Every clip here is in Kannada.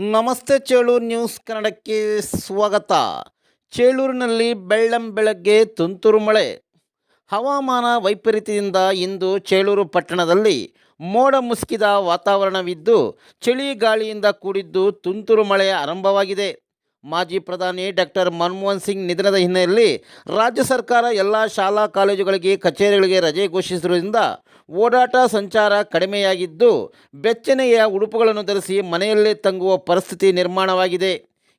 ನಮಸ್ತೆ ಚೇಳೂರು ನ್ಯೂಸ್ ಕನ್ನಡಕ್ಕೆ ಸ್ವಾಗತ. ಚೇಳೂರಿನಲ್ಲಿ ಬೆಳ್ಳಂ ಬೆಳಗ್ಗೆ ತುಂತುರು ಮಳೆ. ಹವಾಮಾನ ವೈಪರೀತ್ಯದಿಂದ ಇಂದು ಚೇಳೂರು ಪಟ್ಟಣದಲ್ಲಿ ಮೋಡ ಮುಸುಕಿದ ವಾತಾವರಣವಿದ್ದು ಚಳಿ ಗಾಳಿಯಿಂದ ಕೂಡಿದ್ದು ತುಂತುರು ಮಳೆ ಆರಂಭವಾಗಿದೆ. ಮಾಜಿ ಪ್ರಧಾನಿ ಡಾಕ್ಟರ್ ಮನಮೋಹನ್ ಸಿಂಗ್ ನಿಧನದ ಹಿನ್ನೆಲೆಯಲ್ಲಿ ರಾಜ್ಯ ಸರ್ಕಾರ ಎಲ್ಲ ಶಾಲಾ ಕಾಲೇಜುಗಳಿಗೆ, ಕಚೇರಿಗಳಿಗೆ ರಜೆ ಘೋಷಿಸಿರುವುದರಿಂದ ಓಡಾಟ ಸಂಚಾರ ಕಡಿಮೆಯಾಗಿದ್ದು, ಬೆಚ್ಚನೆಯ ಉಡುಪುಗಳನ್ನು ಧರಿಸಿ ಮನೆಯಲ್ಲೇ ತಂಗುವ ಪರಿಸ್ಥಿತಿ ನಿರ್ಮಾಣವಾಗಿದೆ.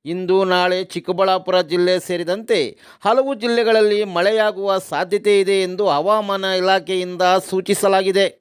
ಇಂದು ನಾಳೆ ಚಿಕ್ಕಬಳ್ಳಾಪುರ ಜಿಲ್ಲೆ ಸೇರಿದಂತೆ ಹಲವು ಜಿಲ್ಲೆಗಳಲ್ಲಿ ಮಳೆಯಾಗುವ ಸಾಧ್ಯತೆ ಇದೆ ಎಂದು ಹವಾಮಾನ ಇಲಾಖೆಯಿಂದ ಸೂಚಿಸಲಾಗಿದೆ.